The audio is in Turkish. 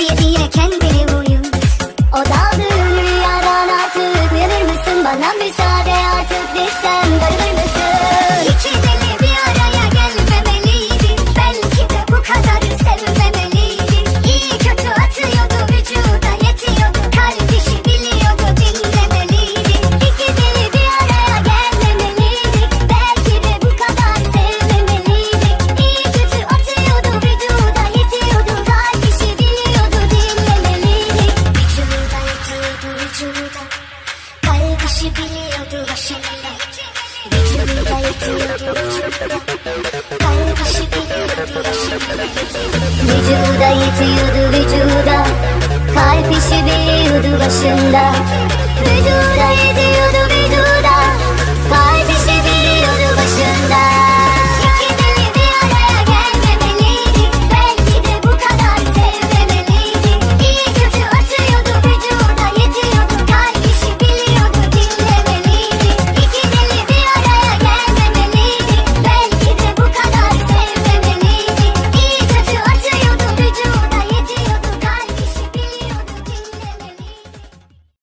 দিয়ে দিয়ে Gerçi Vücuda yetiyordu vücuda Kalp işi biliyordu başında. Vücuda yetiyordu